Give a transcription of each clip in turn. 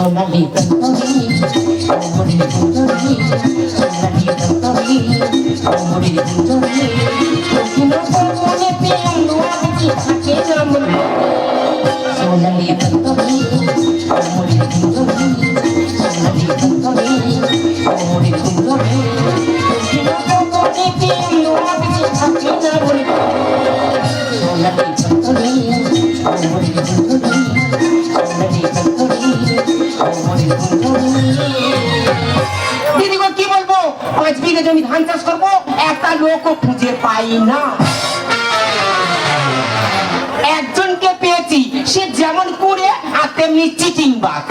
সোনালি তন্তরি অমরের কুঞ্জরি সোনালি তন্তরি অমরের কুঞ্জরি কোকিল মনে পেলাম আজকে থাকে রামন সোনালি তন্তরি অমরের কুঞ্জরি সোনালি তন্তরি অমরের কুঞ্জরি কোকিল মনে পেলাম আজকে থাকে রামন সোনালি তন্তরি অমরের কুঞ্জরি বিঘে জমি ধান চাষ করব, একটা লোকও খুঁজে পাই না। একজনকে পেয়েছি, সে যেমন করে আর তেমনি চিটিং বাক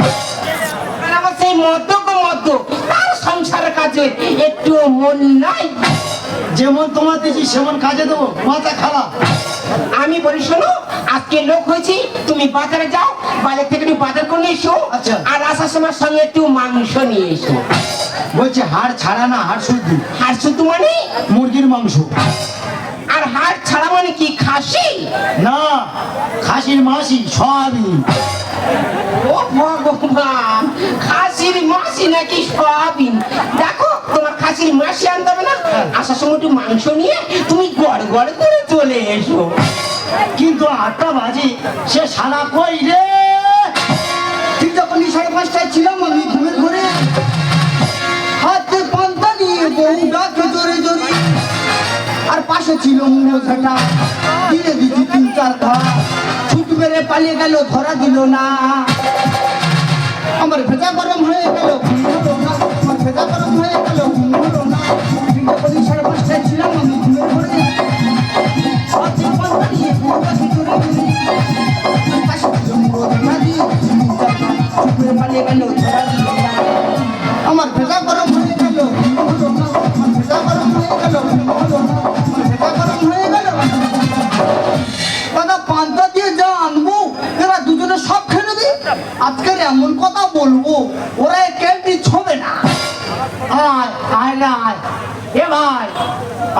আমার সেই মদ্যক মদ্য তার সংসারের কাজে একটু মন নাই। যেমন তোমার দিয়েছি সেমন কাজে দেবো মাথা খালা আমি বলি শোনো আজকে লোক হয়েছি তুমি বাজারে যাও বাজার থেকে তুমি বাজার করে নিয়ে এসো আচ্ছা। আর আসার সময় সঙ্গে একটু মাংস নিয়ে এসো। বলছে হাড় ছাড়া না হাড় শুদ্ধ। হাড় শুদ্ধ মানে? মুরগির মাংস। আর হাট ছাড়া মানে কি খাসি? না খাসির মাসি সয়াবিন। ও ভগবান খাসির মাসি নাকি সয়াবিন? দেখো তোমার খাসির মাসি আনতে হবে না? আসার সময় একটু মাংস নিয়ে তুমি গড় গড় করে চলে এসো। কিন্তু আটটা বাজে সে সারা কই রে? ঠিক যখন সাড়ে পাঁচটায় ছিলাম আমি আর পাশে ছিল মুড়ো ঝাঁটা। দিয়ে দিচ্ছি তিন চার ধরা ছুট মেরে পালিয়ে গেল, ধরা দিল না। আমার ভেজা গরম হয়ে গেল।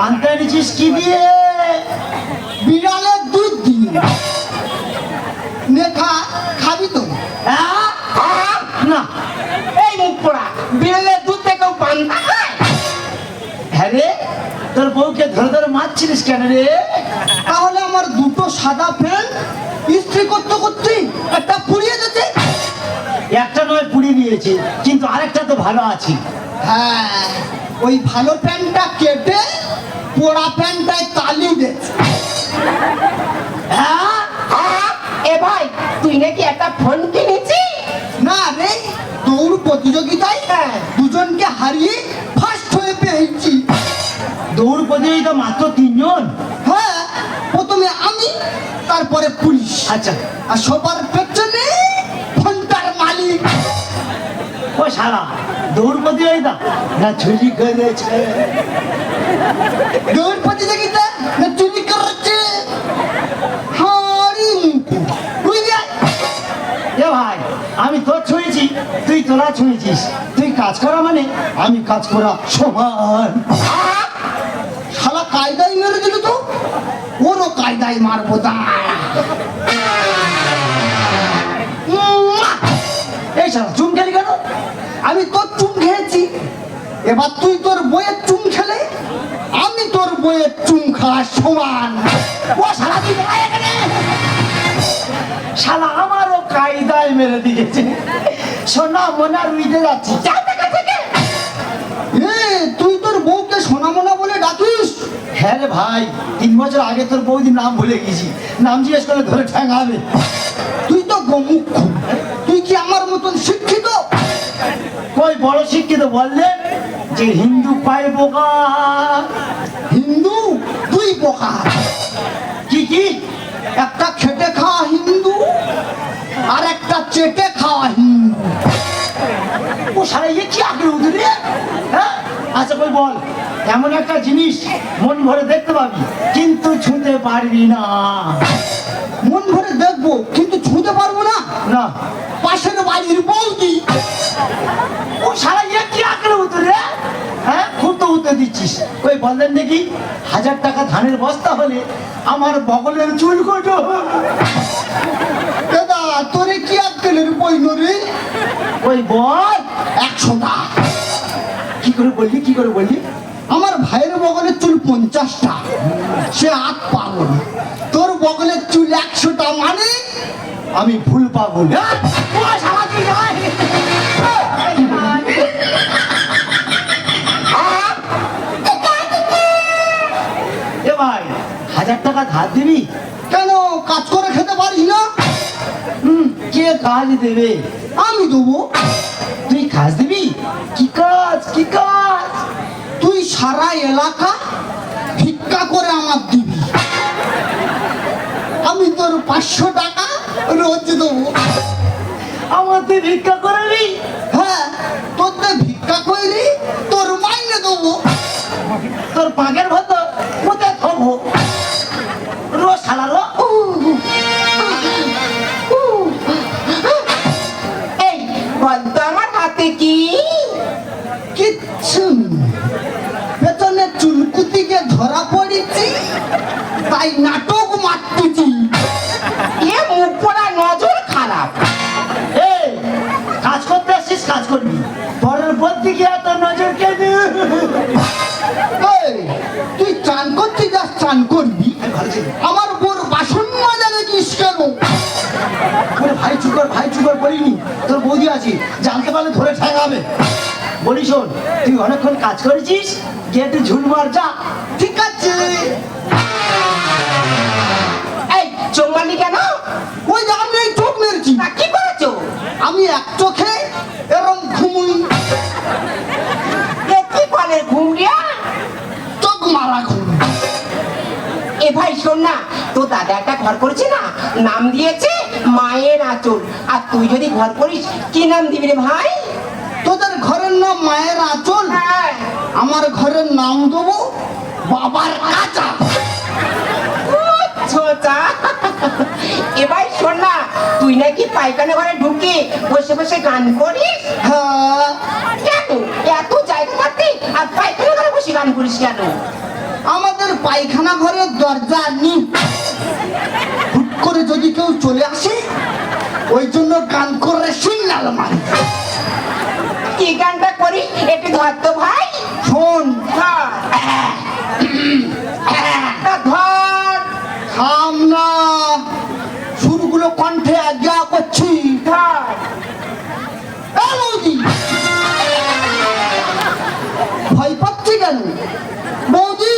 পান্তা এনেছিস কি দিয়ে? বিড়ালের দুধ দিয়ে। নে, খা, খাবি তো। হ্যাঁ? না। এই মুখ পোড়া, বিড়ালের দুধ থেকেও পান্তা হ্যাঁ রে, তোর বউকে ধরে ধরে মারছিলিস কেন রে? তাহলে আমার দুটো সাদা প্যান্ট ইস্ত্রি করতে করতে একটা পুড়িয়ে যেতে একটা নয় পুড়িয়ে নিয়েছে কিন্তু আরেকটা তো ভালো আছে। হ্যাঁ। ওই ভালো প্যান্টটা কেটে পোড়া প্যান্টটায় তালি দে। হ্যাঁ! এ ভাই তুই নাকি একটা ফোন কিনেছিস? না রে দৌড় প্রতিযোগিতায় হ্যাঁ। দুজনকে হারিয়ে ফার্স্ট হয়ে পেয়েছি। দৌড় প্রতিযোগিতা মাত্র তিনজন? হ্যাঁ প্রথমে আমি তারপরে পুলিশ। আচ্ছা। আর সবার পেছনে ফোনটার মালিক। ও সারা দৌড় প্রতিযোগিতা না? ছুরি করেছে। দৌড় প্রতিযোগিতা না চুরি করছে। এ ভাই, আমি তোর ছুঁয়েছি, তুই তোরা ছুঁয়েছিস। তুই কাজ করা মানে আমি কাজ করা সমান! শালা কায়দায় মেরে দিল তো? ওরও কায়দায় মারবো দাঁড়া এবার তুই তোর বইয়ের চুম খেলে? আমি তোর বইয়ের চুম খাওয়া সমান। ও শালা আমারও কায়দায় মেরে দিয়েছে। সোনা মোনা রুইতে যাচ্ছি। তুই তোর বউকে সোনামোনা বলে ডাকিস? হ্যাঁ ভাই, তিন বছর আগে তোর বৌদির নাম ভুলে গেছি। নাম জিজ্ঞেস করে ধরে ঠ্যাঙাবে তুই তো গোমুখ। তুই কি আমার মতন শিক্ষিত? কই বড় শিক্ষিত বললেন যে হিন্দু পায় বোকা। হিন্দু তুই বোকা কি কি? একটা খেটে খাওয়া হিন্দু আর একটা চেটে খাওয়া হিন্দু। ও সারা ইয়ে কি আঁকড়ে উঠলি হ্যাঁ? আচ্ছা কই বল। এমন একটা জিনিস মন ভরে দেখতে পাবি কিন্তু ছুঁতে পারবি না। মন ভরে দেখব কিন্তু ছুঁতে পারব না। না। পাশের বাড়ির বৌদি। ও সারা ইয়ে কি আঁকড়ে উঠলি হ্যাঁ? খুব তো উত্তর দিচ্ছিস। কই বললেন দেখি হাজার টাকা ধানের বস্তা হলে আমার বগলের চুল কোটো। দাদা তোরে কি আর আক্কেলের বই নরে ওই বল একশোটা কি করে বললি কি করে বললি? আমার ভাইয়ের বগলের চুল পঞ্চাশটা সে আট পাগল। তোর বগলের চুল একশোটা মানে আমি ভুল পাগল। ভাই হাজার টাকা ধার দিবি? কেন? কাজ করে খেতে পারিস না? হুম, কে কাজ দেবে? আমি দেবো। তুই কাজ দিবি? কি কাজ? সারা এলাকা ভিক্ষা করে আমার দিবি আমি তোর পাঁচশো টাকা রোজ দেবো আমার তুই ভিক্ষা করবি হ্যাঁ তোর তো ভিক্ষা করলি তোর মাইনে দেবো তোর পাগের মতো কোথায় থবো রো শালা রো এই বলতো আমার হাতে কি কিচ্ছু নেই। পেছনে চুলকুতিকে ধরা পড়েছি তাই নাটক মারতেছি। এ মুখ পড়া নজর খারাপ। এই কাজ করতে আসছিস কাজ করবি। পরের পর দিকে এত নজর কে এই, তুই চান করতে যাস চান করবি। আমার বোর বাসন মাজা দেখিস কেন? ভাই চুকর ভাই চুকর বলিনি। তোর বৌদি আছে জানতে পারলে ধরে ঠেকাবে। বলি শোন তুই অনেকক্ষণ কাজ করেছিস গিয়ে একটু ঝুল মার যা। ঠিক আছে। চোমালি কেন? ওই যে আমি এই চোখ মেরেছি। কি করেছ? আমি এক চোখে এরম ঘুমুই। কি বলে ঘুমরিয়া? চোখ মারা ঘুম। এ ভাই শোন না তো দাদা একটা ঘর করেছে না? নাম দিয়েছে মায়ের আঁচল। আর তুই যদি ঘর করিস কি নাম দিবি রে ভাই? তোদের ঘরের নাম মায়ের আঁচল। হ্যাঁ। আমার ঘরের নাম দেবো বাবার কাঁচা। ছোটা এবার শোন না তুই নাকি পায়খানা ঘরে ঢুকে বসে বসে গান করিস? হ্যাঁ কেন? এত জায়গা থাকতে আর পায়খানা ঘরে বসে গান করিস কেন? আমাদের পায়খানা ঘরের দরজা নি হুট করে যদি কেউ চলে আসে ওই জন্য গান করে সিগনাল মারি। কি গানটা করিস? একটু ধর তো ভাই। শোন। ধর তা ধর থাম না সুরগুলো কণ্ঠে আজ্ঞা করছি। ভয় পাচ্ছি কেন? বৌদি,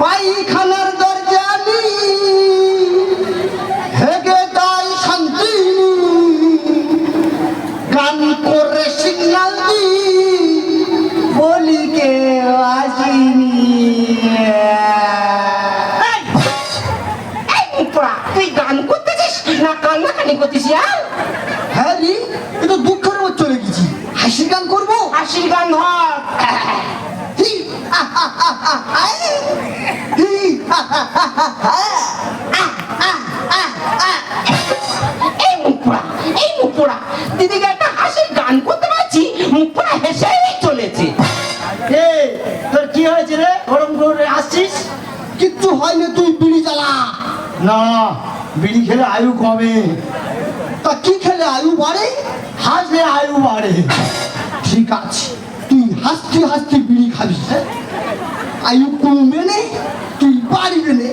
পায়খানার দরজা হেগে তাই শান্তি গান করে সিগনাল এই করতিস হ্যাঁ রে তো দুঃখের মধ্যে চলে গেছি। হাসির গান করব? হাসির গান ধর করতে পারছি চলেছে। তোর কি রে? গরম করে আসছিস? কিচ্ছু হয়নি তুই বিড়ি জ্বালা না বিড়ি খেলে আয়ু কমে। তা কি খেলে আয়ু বাড়ে? হাসলে আয়ু বাড়ে। ঠিক আছে তুই হাসতে হাসতে বিড়ি খাবি হ্যাঁ? আয়ু কমবে নে তুই বাড়িবে নে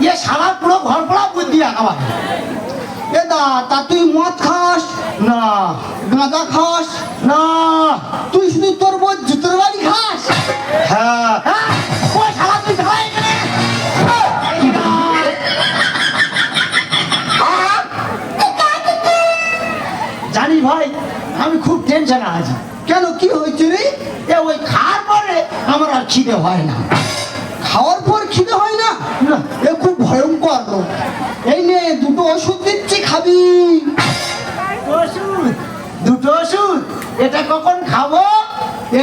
ইয়ে সারা পুরো ঘর পড়া বুদ্ধি আঁকাবার এ দা তা তুই মদ খাস? না। গাঁজা খাস? না। তুই শুধু তোর বোধ জুতোর বাড়ি খাস? হ্যাঁ। হ্যাঁ? আমি খুব টেনশন আছি। কেন কি হয়েছে রে? এ ওই খাওয়ার পরে আমার আর খিদে হয় না। খাওয়ার পর খিদে হয় না। এ খুব ভয়ঙ্কর রোগ এই নে দুটো ওষুধ দিচ্ছি খাবি। ওষুধ? দুটো ওষুধ? এটা কখন খাব?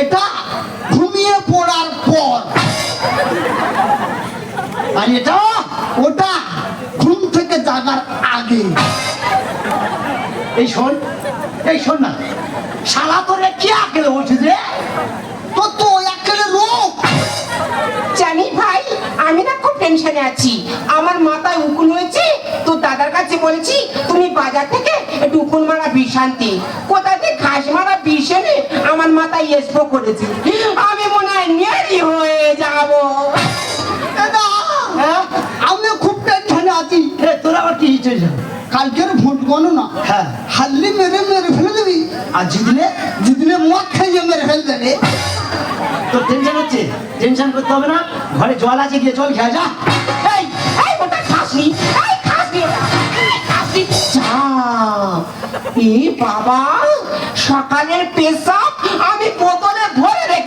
এটা ঘুমিয়ে পড়ার পর। আর এটা ওটা ঘুম থেকে জাগার আগে। এই শোন এই শোন না। শালা তোরে কি আঁকলে উঠেছে তোর তো একেবারে রোগ জানি ভাই আমি না খুব টেনশনে আছি। আমার মাথায় উকুন হয়েছে তো দাদার কাছে বলেছি তুমি বাজার থেকে একটু উকুন মারা বিষ আনতে। কোথা থেকে ঘাস মারা বিষ এনে আমার মাথায় স্প্রো করেছে। আমি মনে হয় নেড়ি হয়ে যাব। দাদা হ্যাঁ? আমি খুব টেনশনে আছি। তোর আবার কি হয়েছে? কালকের গণনা হ্যাঁ। হাল্লি মেরে মেরে ফেলে দিবি। আর জিতলে জিতলে মদ খাইয়ে মেরে ফেলে দেবে। তোর টেনশন হচ্ছে? টেনশন করতে হবে না। ঘরে জল আছে গিয়ে জল খেয়ে যা। এই এই ওটা খাসনি। এই খাসনি ওটা এই খাসনি। যা। এ বাবা সকালের পেশাব আমি বোতলে ভরে রেখেছি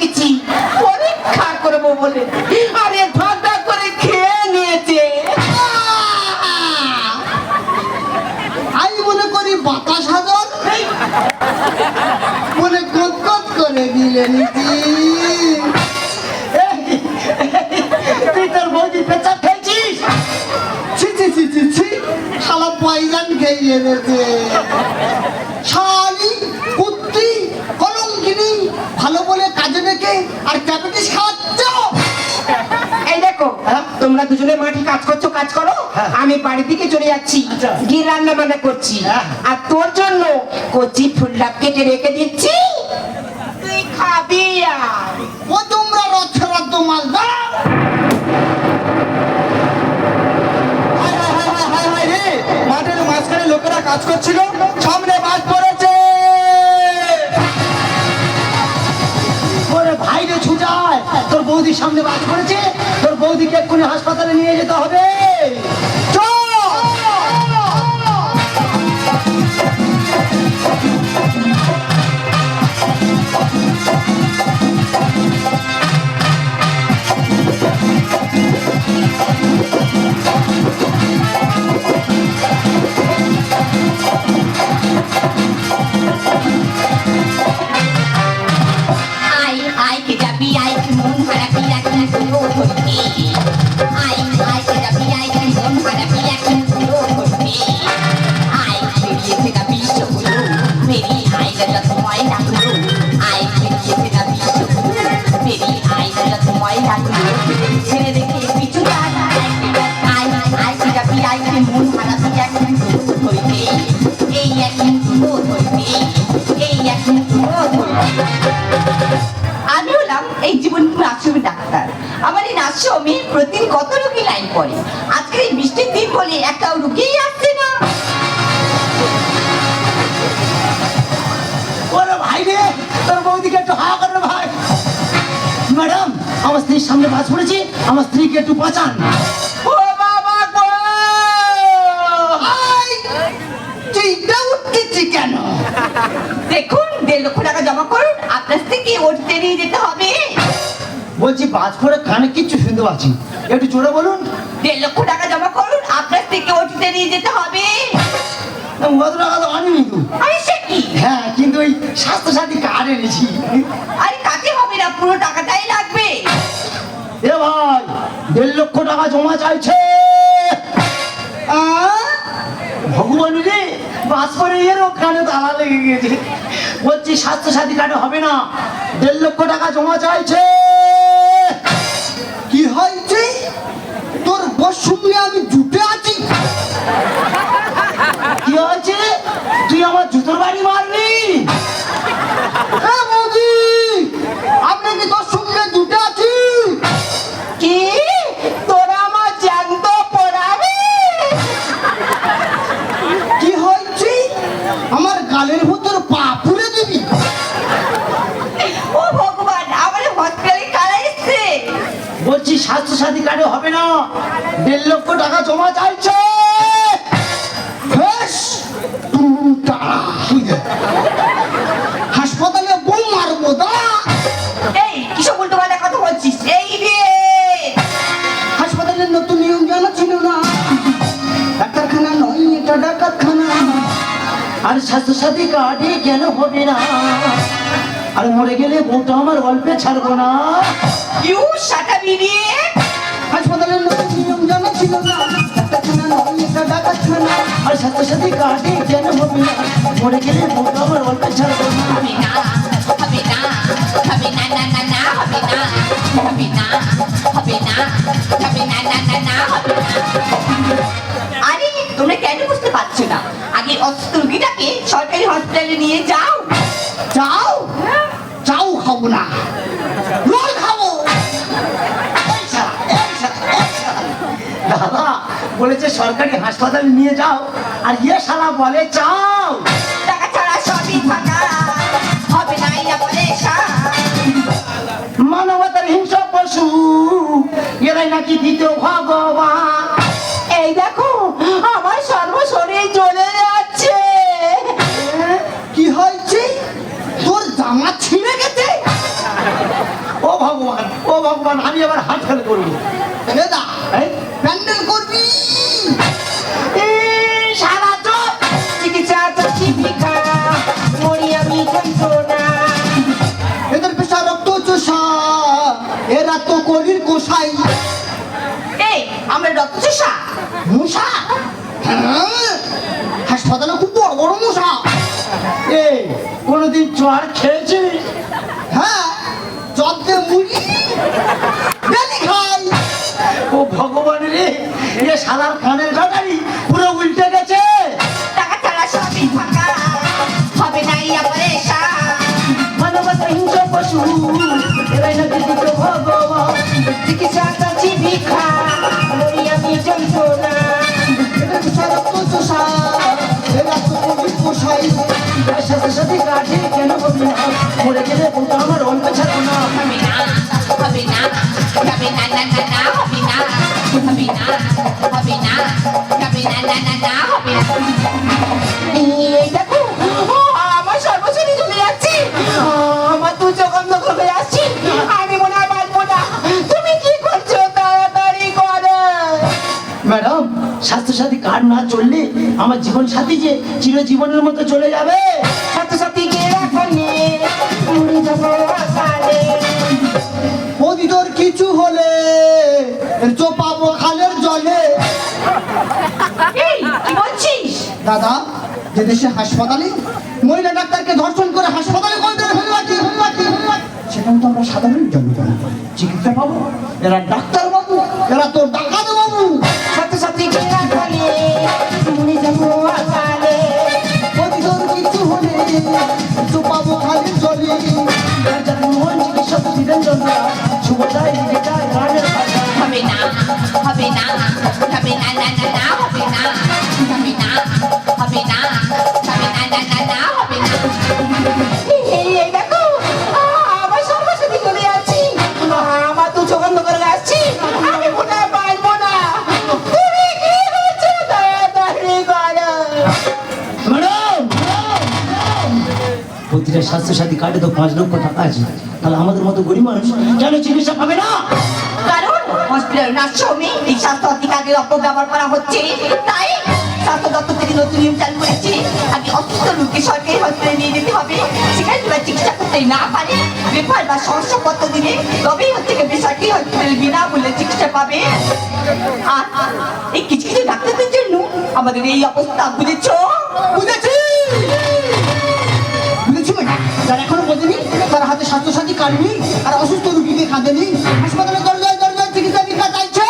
হ্যাঁ। আমি বাড়ি দিকে চলে যাচ্ছি। আচ্ছা। গিয়ে রান্না বান্না করছি। হ্যাঁ। আর তোর জন্য কচি ফুলডাব কেটে রেখে দিচ্ছি। তুই খাবি ও তোমরা মাল মাঠের মাঝখানে লোকেরা কাজ করছিল সামনে বাস পড়েছে। ওরে ভাই ছুটায় তোর বৌদির সামনে বাস পড়েছে তোর বৌদিকে এক্ষুনি হাসপাতালে নিয়ে যেতে হবে। আমার এই নার্সিমে প্রতিদিন কত রোগী লাইন পড়ে? আজকে এই বৃষ্টির দিন বলে একটাও রুগীই আসছে না। ওরে ভাই রে তোর বৌদিকে একটু হা করে ভাই। ম্যাডাম আমার স্ত্রীর সামনে বাস পড়েছে আমার স্ত্রীকে একটু বাঁচান। ও বাবা গো! চিন্তা উঠতেছি কেন? দেখুন দেড় লক্ষ টাকা জমা করুন আপনার থেকে উঠতে নিয়ে যেতে হবে। বলছি বাজ পড়ে কানে কিচ্ছু শুনতে পাচ্ছি একটু জোরে বলুন। দেড় লক্ষ টাকা জমা করুন আপনার থেকে উঠতে নিয়ে যেতে হবে। কত টাকা তো আনিনি তো। আরে সে কি? হ্যাঁ কিন্তু ওই স্বাস্থ্য সাথী কার্ড এনেছি। আরে কাকে হবে না? পুরো টাকাটাই লাগবে। এ ভাই দেড় লক্ষ টাকা জমা চাইছে? ভগবান রে বাস পরে এরও কানে তালা লেগে গেছে। বলছি স্বাস্থ্য সাথী কার্ডে হবে না। দেড় লক্ষ টাকা জমা চাইছে। হয়েছে? তোর বস আমি জুটে আছি। কি হয়েছে? তুই আমার জুতোর বাড়ি মারলি আর স্বাস্থ্য সাথী কার্ডে কেন হবে না? আর মরে গেলে বউটা আমার গল্পে ছাড়বো না। ইউ শাটা বিরিয়ে হাসপাতালে নতুন নিয়ম জানা ছিল না। ডাক্তারখানা নয় এটা ডাক্তারখানা। আর স্বাস্থ্য সাথী কার্ডে কেন হবে না? মরে গেলে বউটা আমার গল্পে ছাড়বো না। হবে না হবে না হবে না না না না হবে না হবে না হবে না হবে না না না না হবে না। আরে তোমরা কেন বুঝতে পারছ না? আগে অসুস্থ রুগীটাকে সরকারি হসপিটালে নিয়ে যাও। যাও। চাও খাব না। রোল খাব। দাদা বলেছে সরকারি হাসপাতালে নিয়ে যাও। আর ইয়ে শালা বলে চাও। টাকা ছাড়া সবই ফাঁকা হবে না বলে মানবতার হিংস পশু এরাই নাকি দ্বিতীয় ভগবান। এই দেখো চলে যাচ্ছে। কি হয়েছে? তোর জামা ছিঁড়ে গেছে? ও ভগবান ও ভগবান, আমি আবার হাত ফেল করব চড় খেয়েছিস হ্যাঁ জব্দে মুড়ি খাই। ও ভগবান রে এ শালার কানের গাড়ি পুরো উল্টে গেছে। টাকা ছাড়া সবই ফাঁকা হবে না ইয়া বলে হিংস পশু এরাই নাকি ভগবান চিকিৎসা চাচ্ছি এর সাথে সাথে কেন হবি না? মরে গেলে বলতো আমার অন্য ছাড়বো না। হবে না হবে না হবে না না না না হবে না হবে না হবে না হবে না না না না হবে এই দেখো আমার সর্বশরীর জ্বলে যাচ্ছে। আমার দু চোখ হয়ে আসছে আমি মনে হয় বাঁচবো না। তুমি কি করছ? তাড়াতাড়ি করো। ম্যাডাম স্বাস্থ্যসাথী কার্ড না চললে আমার জীবন সাথী যে চিরজীবনের মতো চলে যাবে। তোর কিছু হলে চোপাবো খালের জলে। দাদা যে দেশে হাসপাতালে মহিলা ডাক্তারকে ধর্ষণ করে হাসপাতালে সেখানে তো আমরা সাধারণ জনগণ। চিকিৎসা পাবো এরা ডাক্তার বাবু এরা তো ডাকাত বাবু। যদি তোর কিছু হলে চোপাবো খালের জলে। হবে না হবে না হবে না না না হবে না হবে না হবে না স্বাস্থ্যসাথী কার্ডে তো পাঁচ লক্ষ টাকা আছে। তাহলে আমাদের মতো গরিব মানুষ কেন চিকিৎসা পাবে না? কারণ হসপিটাল নার্সিংহোমে এই স্বাস্থ্য অধিকারের অপব্যবহার করা হচ্ছে। তাই স্বাস্থ্য দপ্তর থেকে নতুন নিয়ম চালু করেছে। আগে অসুস্থ লোককে সরকারি হসপিটালে নিয়ে যেতে হবে। সেখানে তোরা চিকিৎসা করতে না পারে। রেফার বা শংসাপত্র দিলে তবেই হচ্ছে বেসরকারি হসপিটালে বিনামূল্যে চিকিৎসা পাবে। আর এই কিছু কিছু ডাক্তারদের জন্য আমাদের এই অবস্থা, বুঝেছ? বুঝেছি! যারা এখনও বোঝেনি তার হাতে স্বাস্থ্যসাথী কার্ড নেই, আর অসুস্থ রুগীকে কাঁদেনি হাসপাতালে দরজায় দরজায় চিকিৎসা দীক্ষা চাইছে।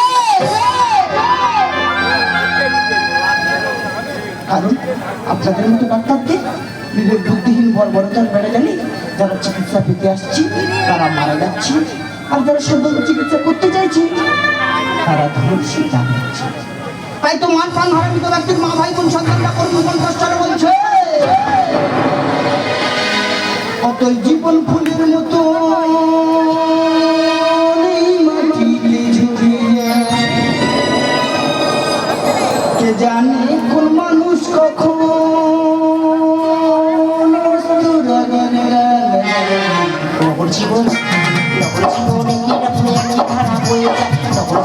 কারণ আপনাদের মতো ডাক্তারদের বিবেক বুদ্ধিহীন বর্বরতার বেড়ে গেলে যারা চিকিৎসা পেতে আসছি, তারা মারা যাচ্ছে, আর যারা সদ্য চিকিৎসা করতে চাইছে, তারা ধর্ষে জানাচ্ছে তাই তো মান প্রাণ হারামিত ব্যক্তির মা ভাই বোন সন্তানরা কর্ম কষ্টারে বলছে। অতই জীবন ফুলের মতো জানে কোন মানুষ কখন জীবন জীবনে কি রকমে খারাপ হয়ে যায়?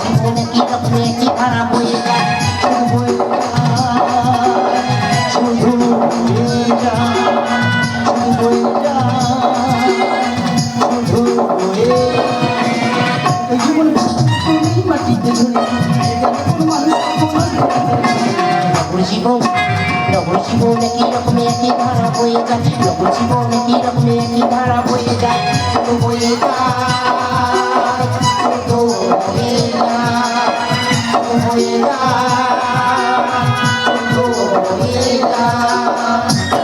জীবনে কি রকমে জীবনে কি রকম একই ধারা বয়ে যায় লোক জীবনে কি রকম একই ধারা বয়ে যায় বয়ে যায় বয়ে যায় বয়ে যায়